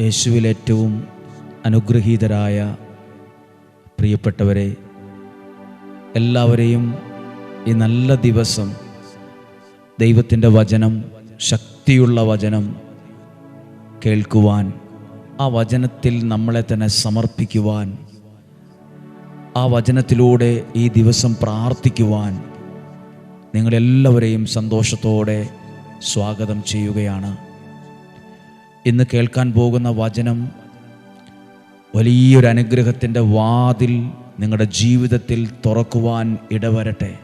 യേശുവിൽ ഏറ്റവും അനുഗ്രഹീതരായ പ്രിയപ്പെട്ടവരെ എല്ലാവരെയും ഈ നല്ല ദിവസം ദൈവത്തിന്റെ വചനം ശക്തിയുള്ള വചനം കേൾക്കുവാൻ ആ വചനത്തിൽ നമ്മളെ തന്നെ സമർപ്പിക്കുവാൻ ആ വചനത്തിലൂടെ ഈ ദിവസം പ്രാർത്ഥിക്കുവാൻ നിങ്ങളെല്ലാവരെയും സന്തോഷത്തോടെ സ്വാഗതം ചെയ്യുകയാണ്. ഇന്ന് കേൾക്കാൻ പോകുന്ന വചനം വലിയൊരു അനുഗ്രഹത്തിന്റെ വാതിൽ നിങ്ങളുടെ ജീവിതത്തിൽ തുറക്കുവാൻ ഇടവരട്ടെ.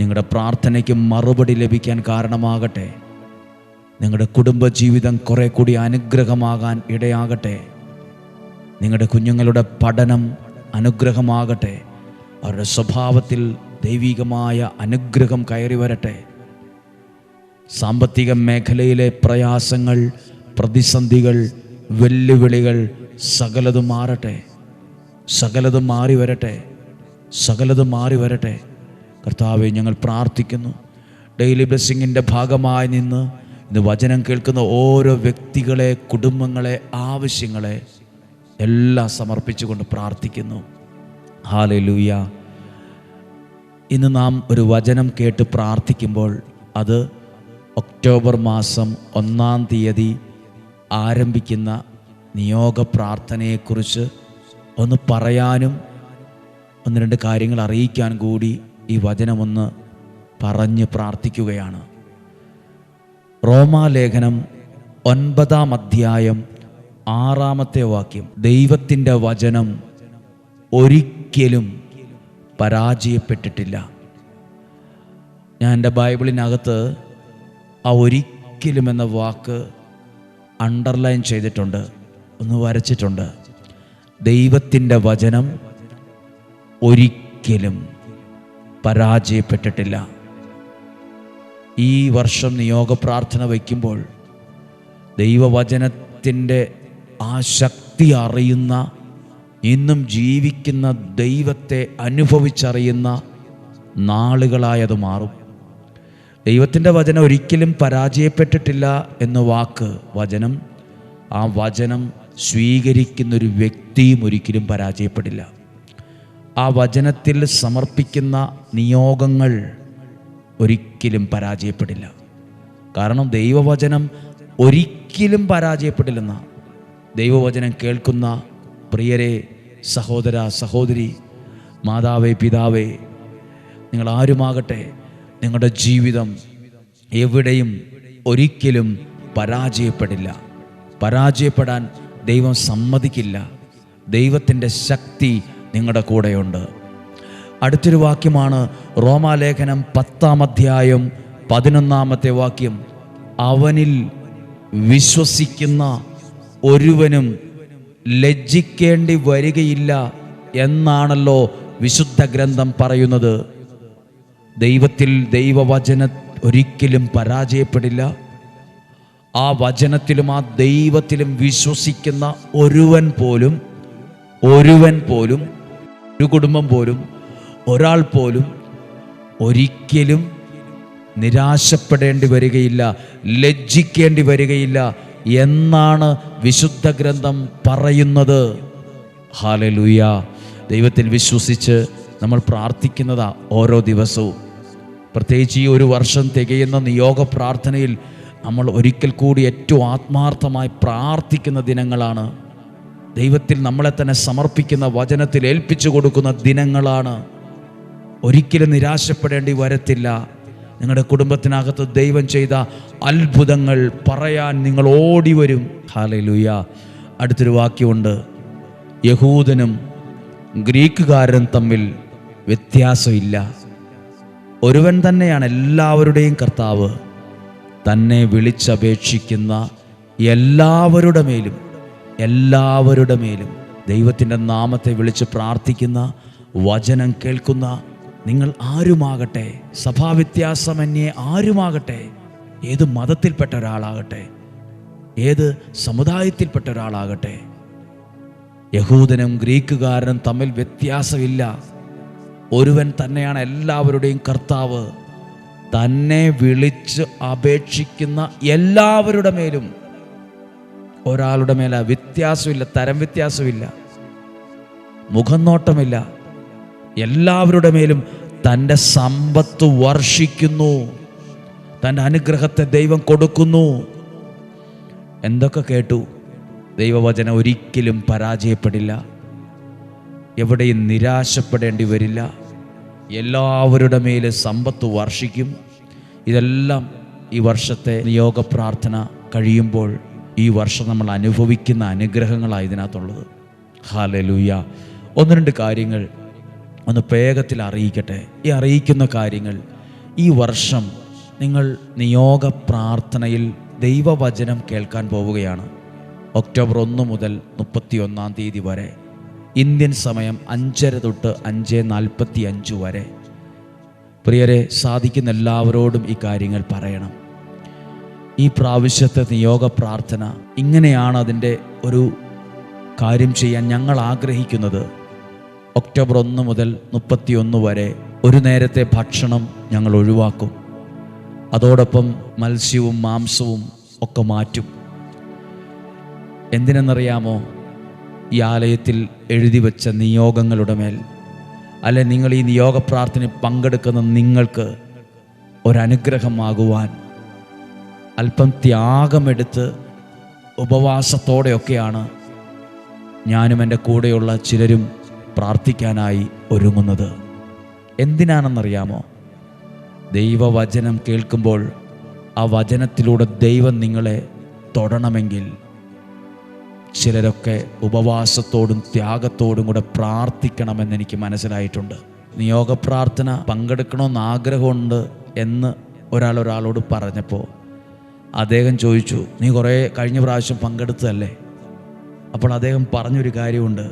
നിങ്ങളുടെ പ്രാർത്ഥനയ്ക്ക് മറുപടി ലഭിക്കാൻ കാരണമാകട്ടെ. നിങ്ങളുടെ കുടുംബജീവിതം കുറെ കൂടി അനുഗ്രഹമാകാൻ ഇടയാകട്ടെ. നിങ്ങളുടെ കുഞ്ഞുങ്ങളുടെ പഠനം അനുഗ്രഹമാകട്ടെ. അവരുടെ സ്വഭാവത്തിൽ ദൈവികമായ അനുഗ്രഹം കയറി വരട്ടെ. സാമ്പത്തിക മേഖലയിലെ പ്രയാസങ്ങൾ പ്രതിസന്ധികൾ വെല്ലുവിളികൾ സകലതും മാറട്ടെ. സകലതും മാറി വരട്ടെ. സകലതും മാറി വരട്ടെ. കർത്താവെ ഞങ്ങൾ പ്രാർത്ഥിക്കുന്നു. ഡെയിലി ബ്ലെസ്സിങ്ങിന്റെ ഭാഗമായി നിന്ന് ഇന്ന് വചനം കേൾക്കുന്ന ഓരോ വ്യക്തികളെ കുടുംബങ്ങളെ ആവശ്യങ്ങളെ എല്ലാം സമർപ്പിച്ചുകൊണ്ട് പ്രാർത്ഥിക്കുന്നു. ഹാലലൂയ. ഇന്ന് നാം ഒരു വചനം കേട്ട് പ്രാർത്ഥിക്കുമ്പോൾ അത് ഒക്ടോബർ മാസം ഒന്നാം തീയതി ആരംഭിക്കുന്ന നിയോഗ പ്രാർത്ഥനയെക്കുറിച്ച് ഒന്ന് പറയാനും ഒന്ന് രണ്ട് കാര്യങ്ങൾ അറിയിക്കാൻ കൂടി ഈ വചനമൊന്ന് പറഞ്ഞ് പ്രാർത്ഥിക്കുകയാണ്. റോമാലേഖനം ഒൻപതാം അധ്യായം ആറാമത്തെ വാക്യം. ദൈവത്തിന്റെ വചനം ഒരിക്കലും പരാജയപ്പെട്ടിട്ടില്ല. ഞാൻ എന്റെ ബൈബിളിനകത്ത് ആ ഒരിക്കലും എന്ന വാക്ക് അണ്ടർലൈൻ ചെയ്തിട്ടുണ്ട് ഒന്ന് വരച്ചിട്ടുണ്ട്. ദൈവത്തിന്റെ വചനം ഒരിക്കലും പരാജയപ്പെട്ടിട്ടില്ല. ഈ വർഷം നിയോഗ പ്രാർത്ഥന വയ്ക്കുമ്പോൾ ദൈവവചനത്തിന്റെ ആ ശക്തി അറിയുന്ന ഇന്നും ജീവിക്കുന്ന ദൈവത്തെ അനുഭവിച്ചറിയുന്ന നാളുകളായത് മാറും. ദൈവത്തിന്റെ വചനം ഒരിക്കലും പരാജയപ്പെട്ടിട്ടില്ല എന്ന വാക്ക് വചനം ആ വചനം സ്വീകരിക്കുന്നൊരു വ്യക്തിയും ഒരിക്കലും പരാജയപ്പെടില്ല. ആ വചനത്തിൽ സമർപ്പിക്കുന്ന നിയോഗങ്ങൾ ഒരിക്കലും പരാജയപ്പെടില്ല. കാരണം ദൈവവചനം ഒരിക്കലും പരാജയപ്പെടില്ലെന്ന. ദൈവവചനം കേൾക്കുന്ന പ്രിയരെ സഹോദര സഹോദരി മാതാവേ പിതാവേ നിങ്ങൾ ആരുമാകട്ടെ നിങ്ങളുടെ ജീവിതം എവിടെയും ഒരിക്കലും പരാജയപ്പെടില്ല. പരാജയപ്പെടാൻ ദൈവം സമ്മതിക്കില്ല. ദൈവത്തിന്റെ ശക്തി നിങ്ങളുടെ കൂടെയുണ്ട്. അടുത്തൊരു വാക്യമാണ് റോമാലേഖനം പത്താം അധ്യായം പതിനൊന്നാമത്തെ വാക്യം. അവനിൽ വിശ്വസിക്കുന്ന ഒരുവനും ലജ്ജിക്കേണ്ടി വരികയില്ല എന്നാണല്ലോ വിശുദ്ധ ഗ്രന്ഥം പറയുന്നത്. ദൈവത്തിൽ ദൈവവചന ഒരിക്കലും പരാജയപ്പെടില്ല. ആ വചനത്തിലും ആ ദൈവത്തിലും വിശ്വസിക്കുന്ന ഒരുവൻ പോലും ഒരുവൻ പോലും ഒരു കുടുംബം പോലും ഒരാൾ പോലും ഒരിക്കലും നിരാശപ്പെടേണ്ടി വരികയില്ല ലജ്ജിക്കേണ്ടി വരികയില്ല എന്നാണ് വിശുദ്ധ ഗ്രന്ഥം പറയുന്നത്. ഹാലലുയ ദൈവത്തിൽ വിശ്വസിച്ച് നമ്മൾ പ്രാർത്ഥിക്കുന്നതാ ഓരോ ദിവസവും. പ്രത്യേകിച്ച് ഈ ഒരു വർഷം തികയുന്ന നിയോഗ പ്രാർത്ഥനയിൽ നമ്മൾ ഒരിക്കൽ കൂടി ഏറ്റവും ആത്മാർത്ഥമായി പ്രാർത്ഥിക്കുന്ന ദിനങ്ങളാണ്. ദൈവത്തിൽ നമ്മളെ തന്നെ സമർപ്പിക്കുന്ന വചനത്തിൽ ഏൽപ്പിച്ചു കൊടുക്കുന്ന ദിനങ്ങളാണ്. ഒരിക്കലും നിരാശപ്പെടേണ്ടി വരത്തില്ല. നിങ്ങളുടെ കുടുംബത്തിനകത്ത് ദൈവം ചെയ്ത അത്ഭുതങ്ങൾ പറയാൻ നിങ്ങൾ ഓടി വരും. ഹാലയിലൂയ അടുത്തൊരു വാക്യമുണ്ട്. യഹൂദനും ഗ്രീക്കുകാരനും തമ്മിൽ വ്യത്യാസമില്ല. ഒരുവൻ തന്നെയാണ് എല്ലാവരുടെയും കർത്താവ്. തന്നെ വിളിച്ചപേക്ഷിക്കുന്ന എല്ലാവരുടെ മേലും എല്ലാവരുടെ മേലും ദൈവത്തിന്റെ നാമത്തെ വിളിച്ച് പ്രാർത്ഥിക്കുന്ന വചനം കേൾക്കുന്ന നിങ്ങൾ ആരുമാകട്ടെ? സഭാവ്യത്യാസമന്യേ ആരുമാകട്ടെ? ഏത് മതത്തിൽപ്പെട്ട ഒരാളാകട്ടെ? ഏത് സമുദായത്തിൽപ്പെട്ട ഒരാളാകട്ടെ? യഹൂദനും ഗ്രീക്കുകാരനും തമ്മിൽ വ്യത്യാസമില്ല. ഒരുവൻ തന്നെയാണ് എല്ലാവരുടെയും കർത്താവ്. തന്നെ വിളിച്ച് അപേക്ഷിക്കുന്ന എല്ലാവരുടെ മേലും ഒരാളുടെ മേല വ്യത്യാസമില്ല തരം വ്യത്യാസമില്ല മുഖം നോട്ടമില്ല എല്ലാവരുടെ മേലും തന്റെ സമ്പത്ത് വർഷിക്കുന്നു. തന്റെ അനുഗ്രഹത്തെ ദൈവം കൊടുക്കുന്നു. എന്തൊക്കെ കേട്ടു? ദൈവവചനം ഒരിക്കലും പരാജയപ്പെടില്ല. എവിടെയും നിരാശപ്പെടേണ്ടി വരില്ല. എല്ലാവരുടെ മേലെ സമ്പത്ത് വർഷിക്കും. ഇതെല്ലാം ഈ വർഷത്തെ നിയോഗ പ്രാർത്ഥന കഴിയുമ്പോൾ ഈ വർഷം നമ്മൾ അനുഭവിക്കുന്ന അനുഗ്രഹങ്ങളാണ് ഇതിനകത്തുള്ളത്. ഹാലലൂയ ഒന്ന് രണ്ട് കാര്യങ്ങൾ ഒന്ന് വേഗത്തിൽ അറിയിക്കട്ടെ. ഈ അറിയിക്കുന്ന കാര്യങ്ങൾ ഈ വർഷം നിങ്ങൾ നിയോഗ പ്രാർത്ഥനയിൽ ദൈവവചനം കേൾക്കാൻ പോവുകയാണ്. ഒക്ടോബർ ഒന്ന് മുതൽ മുപ്പത്തി ഒന്നാം തീയതി വരെ. ഇന്ത്യൻ സമയം അഞ്ചര തൊട്ട് അഞ്ച് നാൽപ്പത്തി അഞ്ച് വരെ. പ്രിയരെ സാധിക്കുന്ന എല്ലാവരോടും ഈ കാര്യങ്ങൾ പറയണം. ഈ പ്രാവശ്യത്തെ നിയോഗ പ്രാർത്ഥന ഇങ്ങനെയാണ് അതിന്റെ ഒരു കാര്യം ചെയ്യാൻ ഞങ്ങൾ ആഗ്രഹിക്കുന്നത്. ഒക്ടോബർ ഒന്ന് മുതൽ മുപ്പത്തിയൊന്ന് വരെ ഒരു നേരത്തെ ഭക്ഷണം ഞങ്ങൾ ഒഴിവാക്കും. അതോടൊപ്പം മത്സ്യവും മാംസവും ഒക്കെ മാറ്റും. എന്തിനെന്നറിയാമോ? ഈ ആലയത്തിൽ എഴുതി വെച്ച നിയോഗങ്ങളുടെ മേൽ. അല്ലെ നിങ്ങൾ ഈ നിയോഗ പ്രാർത്ഥന പങ്കെടുക്കുന്ന നിങ്ങൾക്ക് ഒരനുഗ്രഹമാകുവാൻ അല്പം ത്യാഗമെടുത്ത് ഉപവാസത്തോടെയൊക്കെയാണ് ഞാനും എന്റെ കൂടെയുള്ള ചിലരും പ്രാർത്ഥിക്കാനായി ഒരുങ്ങുന്നത്. എന്തിനാണെന്നറിയാമോ? ദൈവവചനം കേൾക്കുമ്പോൾ ആ വചനത്തിലൂടെ ദൈവം നിങ്ങളെ തൊടണമെങ്കിൽ ചിലരൊക്കെ ഉപവാസത്തോടും ത്യാഗത്തോടും കൂടെ പ്രാർത്ഥിക്കണമെന്ന് എനിക്ക് മനസ്സിലായിട്ടുണ്ട്. നിയോഗ പ്രാർത്ഥന പങ്കെടുക്കണമെന്ന് ആഗ്രഹമുണ്ട് എന്ന് ഒരാൾ ഒരാളോട് പറഞ്ഞപ്പോൾ അദ്ദേഹം ചോദിച്ചു നീ കുറേ കഴിഞ്ഞ പ്രാവശ്യം പങ്കെടുത്തതല്ലേ? അപ്പോൾ അദ്ദേഹം പറഞ്ഞൊരു കാര്യമുണ്ട്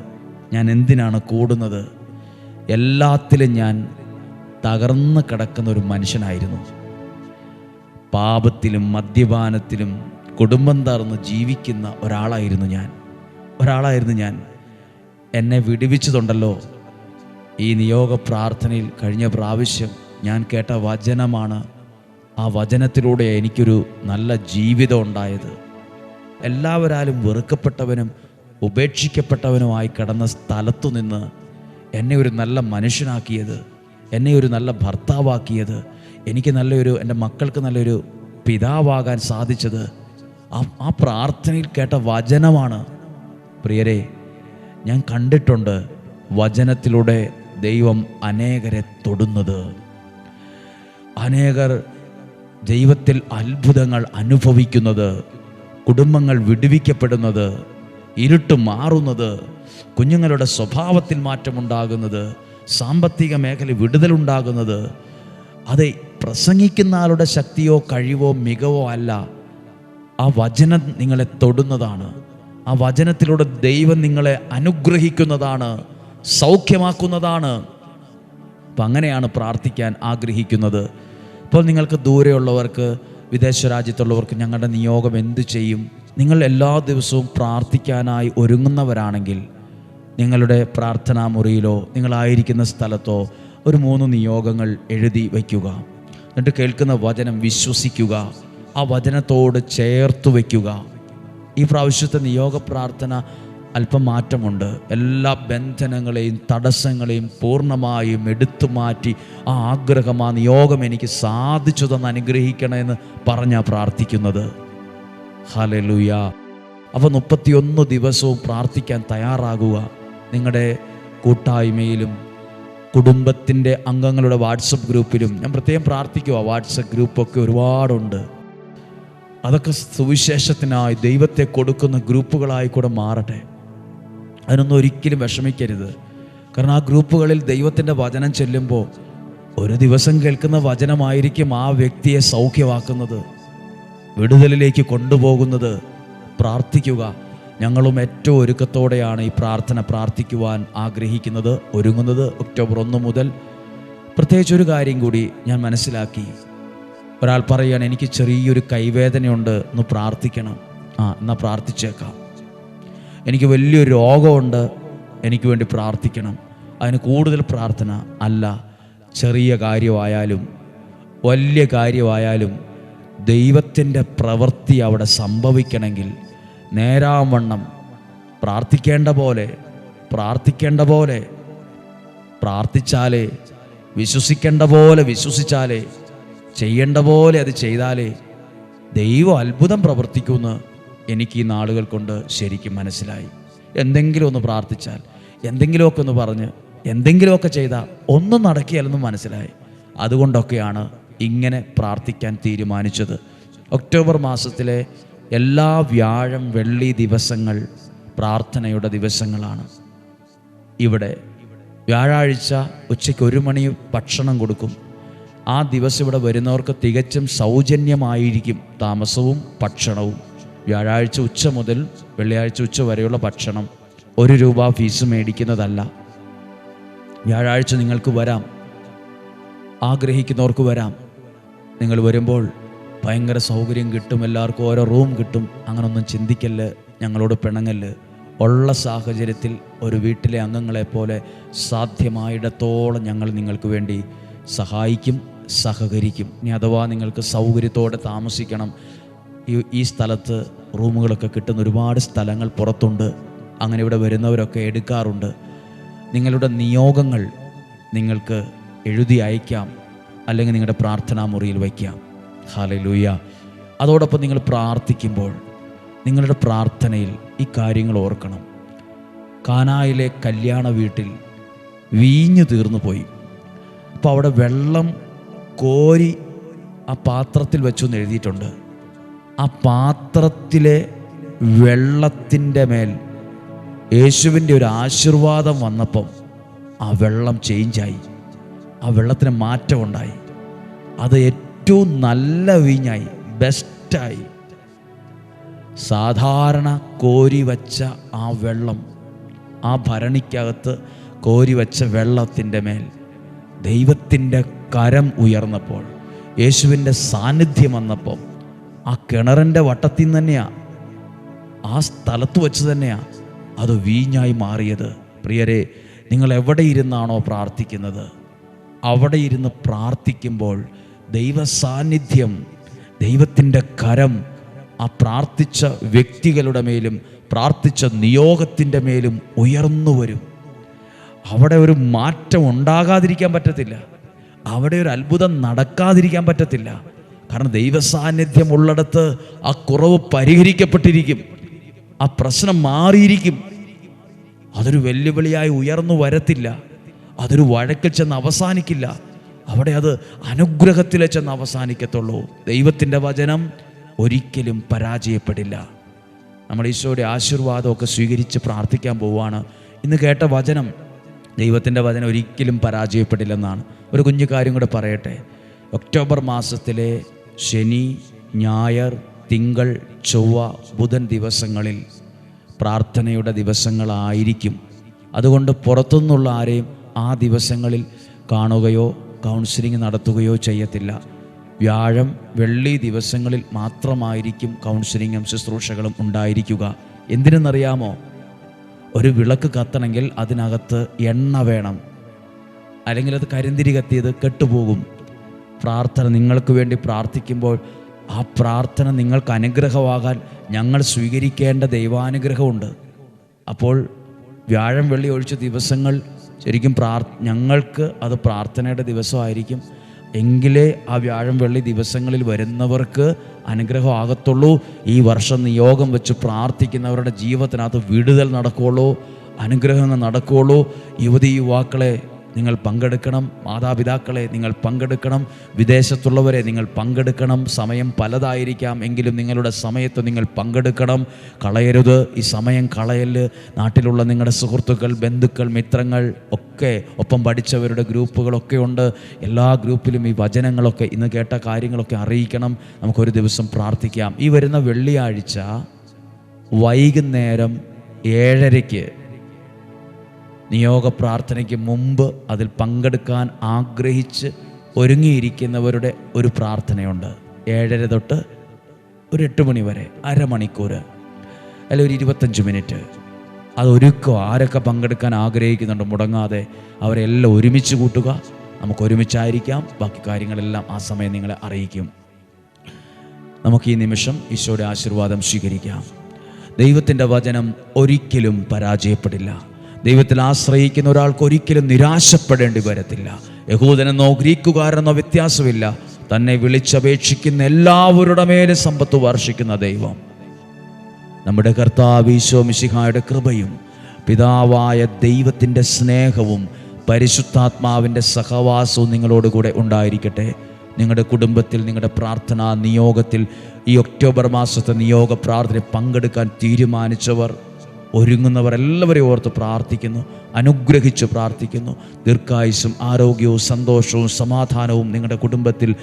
ഞാൻ എന്തിനാണ് കൂടുന്നത്? എല്ലാത്തിലും ഞാൻ തകർന്ന് കിടക്കുന്ന ഒരു മനുഷ്യനായിരുന്നു. പാപത്തിലും മദ്യപാനത്തിലും കുടുംബം തറന്ന് ജീവിക്കുന്ന ഒരാളായിരുന്നു ഞാൻ. ഒരാളായിരുന്നു ഞാൻ. എന്നെ വിടുവിച്ചതുണ്ടല്ലോ. ഈ നിയോഗ പ്രാർത്ഥനയിൽ കഴിഞ്ഞ പ്രാവശ്യം ഞാൻ കേട്ട വചനമാണ് ആ വചനത്തിലൂടെ എനിക്കൊരു നല്ല ജീവിതം ഉണ്ടായത്. എല്ലാവരാലും വെറുക്കപ്പെട്ടവനും ഉപേക്ഷിക്കപ്പെട്ടവനുമായി കിടന്ന സ്ഥലത്തു നിന്ന് എന്നെ ഒരു നല്ല മനുഷ്യനാക്കിയത് എന്നെ ഒരു നല്ല ഭർത്താവാക്കിയത് എനിക്ക് നല്ലൊരു എന്റെ മക്കൾക്ക് നല്ലൊരു പിതാവാകാൻ സാധിച്ചത് ആ പ്രാർത്ഥനയിൽ കേട്ട വചനമാണ്. പ്രിയരെ ഞാൻ കണ്ടിട്ടുണ്ട് വചനത്തിലൂടെ ദൈവം അനേകരെ തൊടുന്നത്. അനേകർ ദൈവത്തിൽ അത്ഭുതങ്ങൾ അനുഭവിക്കുന്നത് കുടുംബങ്ങൾ വിടുവിക്കപ്പെടുന്നത് ഇരുട്ട് മാറുന്നത് കുഞ്ഞുങ്ങളുടെ സ്വഭാവത്തിൽ മാറ്റമുണ്ടാകുന്നത് സാമ്പത്തിക മേഖല വിടുതലുണ്ടാകുന്നത് അത് പ്രസംഗിക്കുന്ന ആളുടെ ശക്തിയോ കഴിവോ മികവോ അല്ല. ആ വചനം നിങ്ങളെ തൊടുന്നതാണ്. ആ വചനത്തിലൂടെ ദൈവം നിങ്ങളെ അനുഗ്രഹിക്കുന്നതാണ് സൗഖ്യമാക്കുന്നതാണ്. അപ്പം അങ്ങനെയാണ് പ്രാർത്ഥിക്കാൻ ആഗ്രഹിക്കുന്നത്. ഇപ്പോൾ നിങ്ങൾക്ക് ദൂരെയുള്ളവർക്ക് വിദേശ രാജ്യത്തുള്ളവർക്ക് ഞങ്ങളുടെ നിയോഗം എന്തു ചെയ്യും? നിങ്ങൾ എല്ലാ ദിവസവും പ്രാർത്ഥിക്കാനായി ഒരുങ്ങുന്നവരാണെങ്കിൽ നിങ്ങളുടെ പ്രാർത്ഥനാ മുറിയിലോ നിങ്ങളായിരിക്കുന്ന സ്ഥലത്തോ ഒരു മൂന്ന് നിയോഗങ്ങൾ എഴുതി വയ്ക്കുക. എന്നിട്ട് കേൾക്കുന്ന വചനം വിശ്വസിക്കുക. ആ വചനത്തോട് ചേർത്ത് വയ്ക്കുക ഈ പ്രാവശ്യത്തെ നിയോഗ പ്രാർത്ഥന അല്പം മാറ്റമുണ്ട്. എല്ലാ ബന്ധനങ്ങളെയും തടസ്സങ്ങളെയും പൂർണമായും എടുത്തു മാറ്റി ആ ആഗ്രഹം ആ നിയോഗം എനിക്ക് സാധിച്ചു തന്ന് അനുഗ്രഹിക്കണമെന്ന് പറഞ്ഞാ പ്രാർത്ഥിക്കുന്നത്. ഹലലുയ അപ്പോൾ മുപ്പത്തിയൊന്ന് ദിവസവും പ്രാർത്ഥിക്കാൻ തയ്യാറാകുക. നിങ്ങളുടെ കൂട്ടായ്മയിലും കുടുംബത്തിന്റെ അംഗങ്ങളുടെ വാട്സപ്പ് ഗ്രൂപ്പിലും ഞാൻ പ്രത്യേകം പ്രാർത്ഥിക്കുക വാട്സപ്പ് ഗ്രൂപ്പൊക്കെ ഒരുപാടുണ്ട്. അതൊക്കെ സുവിശേഷത്തിനായി ദൈവത്തെ കൊടുക്കുന്ന ഗ്രൂപ്പുകളായി കൂടെ മാറട്ടെ. അതിനൊന്നും ഒരിക്കലും വിഷമിക്കരുത്. കാരണം ആ ഗ്രൂപ്പുകളിൽ ദൈവത്തിന്റെ വചനം ചെല്ലുമ്പോൾ ഒരു ദിവസം കേൾക്കുന്ന വചനമായിരിക്കും ആ വ്യക്തിയെ സൗഖ്യമാക്കുന്നത്. വിടുതലിലേക്ക് കൊണ്ടുപോകുന്നത്. പ്രാർത്ഥിക്കുക. ഞങ്ങളും ഏറ്റവും ഒരുക്കത്തോടെയാണ് ഈ പ്രാർത്ഥന പ്രാർത്ഥിക്കുവാൻ ആഗ്രഹിക്കുന്നത് ഒരുങ്ങുന്നത്. ഒക്ടോബർ ഒന്ന് മുതൽ പ്രത്യേകിച്ച് ഒരു കാര്യം കൂടി ഞാൻ മനസ്സിലാക്കി. ഒരാൾ പറയുകയാണ് എനിക്ക് ചെറിയൊരു കൈവേദനയുണ്ട് ഒന്ന് പ്രാർത്ഥിക്കണം. ആ എന്നാൽ പ്രാർത്ഥിച്ചേക്കാം. എനിക്ക് വലിയൊരു രോഗമുണ്ട് എനിക്ക് വേണ്ടി പ്രാർത്ഥിക്കണം. അതിന് കൂടുതൽ പ്രാർത്ഥന അല്ല ചെറിയ കാര്യമായാലും വലിയ കാര്യമായാലും ദൈവത്തിന്റെ പ്രവൃത്തി അവിടെ സംഭവിക്കണമെങ്കിൽ നേരാവണ്ണം പ്രാർത്ഥിക്കേണ്ട പോലെ പ്രാർത്ഥിക്കേണ്ട പോലെ പ്രാർത്ഥിച്ചാലേ വിശ്വസിക്കേണ്ട പോലെ വിശ്വസിച്ചാലേ ചെയ്യേണ്ട പോലെ അത് ചെയ്താലേ ദൈവം അത്ഭുതം പ്രവർത്തിക്കുമെന്ന് എനിക്ക് ഈ നാളുകൾ കൊണ്ട് ശരിക്കും മനസ്സിലായി. എന്തെങ്കിലും ഒന്ന് പ്രാർത്ഥിച്ചാൽ എന്തെങ്കിലുമൊക്കെ ഒന്ന് പറഞ്ഞ് എന്തെങ്കിലുമൊക്കെ ചെയ്താൽ ഒന്നും നടക്കിയാലെന്ന് മനസ്സിലായി. അതുകൊണ്ടൊക്കെയാണ് ഇങ്ങനെ പ്രാർത്ഥിക്കാൻ തീരുമാനിച്ചത്. ഒക്ടോബർ മാസത്തിലെ എല്ലാ വ്യാഴം വെള്ളി ദിവസങ്ങൾ പ്രാർത്ഥനയുടെ ദിവസങ്ങളാണ്. ഇവിടെ വ്യാഴാഴ്ച ഉച്ചയ്ക്ക് ഒരു മണി ഭക്ഷണം കൊടുക്കും. ആ ദിവസം ഇവിടെ വരുന്നവർക്ക് തികച്ചും സൗജന്യമായിരിക്കും താമസവും ഭക്ഷണവും. വ്യാഴാഴ്ച ഉച്ച മുതൽ വെള്ളിയാഴ്ച ഉച്ച വരെയുള്ള ഭക്ഷണം ഒരു രൂപ ഫീസ് മേടിക്കുന്നതല്ല. വ്യാഴാഴ്ച നിങ്ങൾക്ക് വരാം. ആഗ്രഹിക്കുന്നവർക്ക് വരാം. നിങ്ങൾ വരുമ്പോൾ ഭയങ്കര സൗകര്യം കിട്ടും എല്ലാവർക്കും ഓരോ റൂം കിട്ടും. അങ്ങനൊന്നും ചിന്തിക്കല്ല് ഞങ്ങളോട് പിണങ്ങല്ല്. ഉള്ള സാഹചര്യത്തിൽ ഒരു വീട്ടിലെ അംഗങ്ങളെ പോലെ സാധ്യമായിടത്തോളം ഞങ്ങൾ നിങ്ങൾക്ക് വേണ്ടി സഹായിക്കും. സഹകരിക്കും. ഇനി അഥവാ നിങ്ങൾക്ക് സൗകര്യത്തോടെ താമസിക്കണം ഈ ഈ സ്ഥലത്ത് റൂമുകളൊക്കെ കിട്ടുന്ന ഒരുപാട് സ്ഥലങ്ങൾ പുറത്തുണ്ട്. അങ്ങനെ ഇവിടെ വരുന്നവരൊക്കെ എടുക്കാറുണ്ട്. നിങ്ങളുടെ നിയോഗങ്ങൾ നിങ്ങൾക്ക് എഴുതി അയക്കാം അല്ലെങ്കിൽ നിങ്ങളുടെ പ്രാർത്ഥനാ മുറിയിൽ വയ്ക്കാം. ഹാലലൂയ അതോടൊപ്പം നിങ്ങൾ പ്രാർത്ഥിക്കുമ്പോൾ നിങ്ങളുടെ പ്രാർത്ഥനയിൽ ഈ കാര്യങ്ങൾ ഓർക്കണം. കാനായിലെ കല്യാണ വീട്ടിൽ വീഞ്ഞു തീർന്നു പോയി അപ്പോൾ അവിടെ വെള്ളം കോരി ആ പാത്രത്തിൽ വെച്ചു എഴുതിയിട്ടുണ്ട്. ആ പാത്രത്തിലെ വെള്ളത്തിന്റെ മേൽ യേശുവിന്റെ ഒരു ആശീർവാദം വന്നപ്പം ആ വെള്ളം ചേഞ്ചായി ആ വെള്ളത്തിന് മാറ്റമുണ്ടായി അത് ഏറ്റവും നല്ല വീഞ്ഞായി ബെസ്റ്റായി സാധാരണ കോരി വച്ച ആ വെള്ളം ആ ഭരണിക്കകത്ത് കോരി വച്ച വെള്ളത്തിന്റെ മേൽ ദൈവത്തിന്റെ കരം ഉയർന്നപ്പോൾ യേശുവിന്റെ സാന്നിധ്യം വന്നപ്പോൾ ആ കിണറിന്റെ വട്ടത്തിൽ തന്നെയാണ് ആ സ്ഥലത്ത് വെച്ച് തന്നെയാണ് അത് വീഞ്ഞായി മാറിയത്. പ്രിയരെ നിങ്ങൾ എവിടെ ഇരുന്നാണോ പ്രാർത്ഥിക്കുന്നത്? അവിടെ ഇരുന്ന് പ്രാർത്ഥിക്കുമ്പോൾ ദൈവ സാന്നിധ്യം ദൈവത്തിന്റെ കരം ആ പ്രാർത്ഥിച്ച വ്യക്തികളുടെ മേലും പ്രാർത്ഥിച്ച നിയോഗത്തിന്റെ മേലും ഉയർന്നു വരും. അവിടെ ഒരു മാറ്റം ഉണ്ടാകാതിരിക്കാൻ പറ്റത്തില്ല. അവിടെ ഒരു അത്ഭുതം നടക്കാതിരിക്കാൻ പറ്റത്തില്ല. കാരണം ദൈവസാന്നിധ്യം ഉള്ളിടത്ത് ആ കുറവ് പരിഹരിക്കപ്പെട്ടിരിക്കും. ആ പ്രശ്നം മാറിയിരിക്കും. അതൊരു വെല്ലുവിളിയായി ഉയർന്നു വരത്തില്ല. അതൊരു വഴക്കിൽ ചെന്ന് അവസാനിക്കില്ല. അവിടെ അത് അനുഗ്രഹത്തിൽ ചെന്ന് അവസാനിക്കത്തുള്ളൂ. ദൈവത്തിന്റെ വചനം ഒരിക്കലും പരാജയപ്പെടില്ല. നമ്മൾ ഈശോയുടെ ആശീർവാദമൊക്കെ സ്വീകരിച്ച് പ്രാർത്ഥിക്കാൻ പോവുകയാണ്. ഇന്ന് കേട്ട വചനം ദൈവത്തിന്റെ വചനം ഒരിക്കലും പരാജയപ്പെടില്ലെന്നാണ്. ഒരു കുഞ്ഞു കാര്യം കൂടെ പറയട്ടെ. ഒക്ടോബർ മാസത്തിലെ ശനി ഞായർ തിങ്കൾ ചൊവ്വ ബുധൻ ദിവസങ്ങളിൽ പ്രാർത്ഥനയുടെ ദിവസങ്ങളായിരിക്കും. അതുകൊണ്ട് പുറത്തുനിന്നുള്ള ആരെയും ആ ദിവസങ്ങളിൽ കാണുകയോ കൗൺസിലിംഗ് നടത്തുകയോ ചെയ്യത്തില്ല. വ്യാഴം വെള്ളി ദിവസങ്ങളിൽ മാത്രമായിരിക്കും കൗൺസിലിങ്ങും ശുശ്രൂഷകളും ഉണ്ടായിരിക്കുക. എന്തിനെന്നറിയാമോ? ഒരു വിളക്ക് കത്തണമെങ്കിൽ അതിനകത്ത് എണ്ണ വേണം. അല്ലെങ്കിൽ അത് കരിന്തിരി കത്തിയത് കെട്ടുപോകും. പ്രാർത്ഥന നിങ്ങൾക്ക് വേണ്ടി പ്രാർത്ഥിക്കുമ്പോൾ ആ പ്രാർത്ഥന നിങ്ങൾക്ക് അനുഗ്രഹമാകാൻ ഞങ്ങൾ സ്വീകരിക്കേണ്ട ദൈവാനുഗ്രഹമുണ്ട്. അപ്പോൾ വ്യാഴം വെള്ളി ഒഴിച്ച ദിവസങ്ങൾ ശരിക്കും പ്രാർ ഞങ്ങൾക്ക് അത് പ്രാർത്ഥനയുടെ ദിവസമായിരിക്കും. എങ്കിലേ ആ വ്യാഴം വെള്ളി ദിവസങ്ങളിൽ വരുന്നവർക്ക് അനുഗ്രഹം അനുഗ്രഹമാകത്തുള്ളൂ ഈ വർഷം നിയോഗം വെച്ച് പ്രാർത്ഥിക്കുന്നവരുടെ ജീവിതത്തിനകത്ത് വിടുതൽ നടക്കുകയുള്ളൂ അനുഗ്രഹങ്ങൾ നടക്കുകയുള്ളൂ യുവതി യുവാക്കളെ നിങ്ങൾ പങ്കെടുക്കണം. മാതാപിതാക്കളെ നിങ്ങൾ പങ്കെടുക്കണം. വിദേശത്തുള്ളവരെ നിങ്ങൾ പങ്കെടുക്കണം. സമയം പലതായിരിക്കാം. എങ്കിലും നിങ്ങളുടെ സമയത്ത് നിങ്ങൾ പങ്കെടുക്കണം. കളയരുത്. ഈ സമയം കളയൽ. നാട്ടിലുള്ള നിങ്ങളുടെ സുഹൃത്തുക്കൾ ബന്ധുക്കൾ മിത്രങ്ങൾ ഒക്കെ ഒപ്പം പഠിച്ചവരുടെ ഗ്രൂപ്പുകളൊക്കെ ഉണ്ട്. എല്ലാ ഗ്രൂപ്പിലും ഈ വചനങ്ങളൊക്കെ ഇന്ന് കേട്ട കാര്യങ്ങളൊക്കെ അറിയിക്കണം. നമുക്കൊരു ദിവസം പ്രാർത്ഥിക്കാം. ഈ വരുന്ന വെള്ളിയാഴ്ച വൈകുന്നേരം ഏഴരയ്ക്ക് നിയോഗ പ്രാർത്ഥനയ്ക്ക് മുമ്പ് അതിൽ പങ്കെടുക്കാൻ ആഗ്രഹിച്ച് ഒരുങ്ങിയിരിക്കുന്നവരുടെ ഒരു പ്രാർത്ഥനയുണ്ട്. ഏഴര തൊട്ട് ഒരു എട്ട് മണി വരെ അരമണിക്കൂർ അല്ല ഒരു ഇരുപത്തഞ്ച് മിനിറ്റ്. അത് ഒരുക്കുക. ആരൊക്കെ പങ്കെടുക്കാൻ ആഗ്രഹിക്കുന്നുണ്ട് മുടങ്ങാതെ അവരെല്ലാം ഒരുമിച്ച് കൂട്ടുക. നമുക്ക് ഒരുമിച്ചായിരിക്കാം. ബാക്കി കാര്യങ്ങളെല്ലാം ആ സമയം നിങ്ങളെ അറിയിക്കും. നമുക്ക് ഈ നിമിഷം ഈശോയുടെ ആശീർവാദം സ്വീകരിക്കാം. ദൈവത്തിന്റെ വചനം ഒരിക്കലും പരാജയപ്പെടില്ല. ദൈവത്തിൽ ആശ്രയിക്കുന്ന ഒരാൾക്ക് ഒരിക്കലും നിരാശപ്പെടേണ്ടി വരത്തില്ല. യഹൂദനെന്നോ ഗ്രീക്കുകാരെന്നോ വ്യത്യാസമില്ല. തന്നെ വിളിച്ചപേക്ഷിക്കുന്ന എല്ലാവരുടെ മേലെ സമ്പത്ത് വർഷിക്കുന്ന ദൈവം. നമ്മുടെ കർത്താവ് ഈശോ മിശിഹായുടെ കൃപയും പിതാവായ ദൈവത്തിന്റെ സ്നേഹവും പരിശുദ്ധാത്മാവിന്റെ സഹവാസവും നിങ്ങളോടുകൂടെ ഉണ്ടായിരിക്കട്ടെ. നിങ്ങളുടെ കുടുംബത്തിൽ നിങ്ങളുടെ പ്രാർത്ഥനാ നിയോഗത്തിൽ ഈ ഒക്ടോബർ മാസത്തെ നിയോഗ പ്രാർത്ഥന പങ്കെടുക്കാൻ തീരുമാനിച്ചവർ ഒരുങ്ങുന്നവർ എല്ലാവരെയും ഓർത്ത് പ്രാർത്ഥിക്കുന്നു അനുഗ്രഹിച്ച് പ്രാർത്ഥിക്കുന്നു. ദീർഘായുസും ആരോഗ്യവും സന്തോഷവും സമാധാനവും നിങ്ങളുടെ കുടുംബത്തിൽ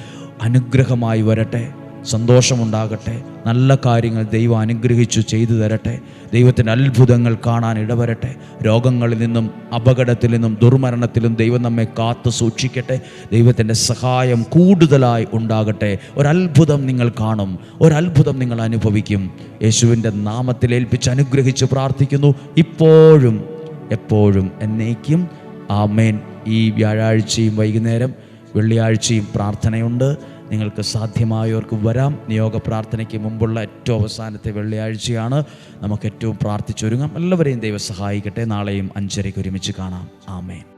അനുഗ്രഹമായി വരട്ടെ. സന്തോഷമുണ്ടാകട്ടെ. നല്ല കാര്യങ്ങൾ ദൈവം അനുഗ്രഹിച്ചു ചെയ്തു തരട്ടെ. ദൈവത്തിന്റെ അത്ഭുതങ്ങൾ കാണാൻ ഇടവരട്ടെ. രോഗങ്ങളിൽ നിന്നും അപകടത്തിൽ നിന്നും ദുർമരണത്തിലും ദൈവം നമ്മെ കാത്തു സൂക്ഷിക്കട്ടെ. ദൈവത്തിന്റെ സഹായം കൂടുതലായി ഉണ്ടാകട്ടെ. ഒരത്ഭുതം നിങ്ങൾ കാണും. ഒരത്ഭുതം നിങ്ങൾ അനുഭവിക്കും. യേശുവിന്റെ നാമത്തിൽ ഏൽപ്പിച്ച് അനുഗ്രഹിച്ച് പ്രാർത്ഥിക്കുന്നു. ഇപ്പോഴും എപ്പോഴും എന്നേക്കും. ആമേൻ. ഈ വ്യാഴാഴ്ചയും വൈകുന്നേരം വെള്ളിയാഴ്ചയും പ്രാർത്ഥനയുണ്ട്. നിങ്ങൾക്ക് സാധ്യമായവർക്ക് വരാം. നിയോഗ പ്രാർത്ഥനയ്ക്ക് മുമ്പുള്ള ഏറ്റവും അവസാനത്തെ വെള്ളിയാഴ്ചയാണ്. നമുക്ക് ഏറ്റവും പ്രാർത്ഥിച്ചൊരുങ്ങാം. എല്ലാവരെയും ദൈവം സഹായിക്കട്ടെ. നാളെയും അഞ്ചരയ്ക്ക് ഒരുമിച്ച് കാണാം. ആമേൻ.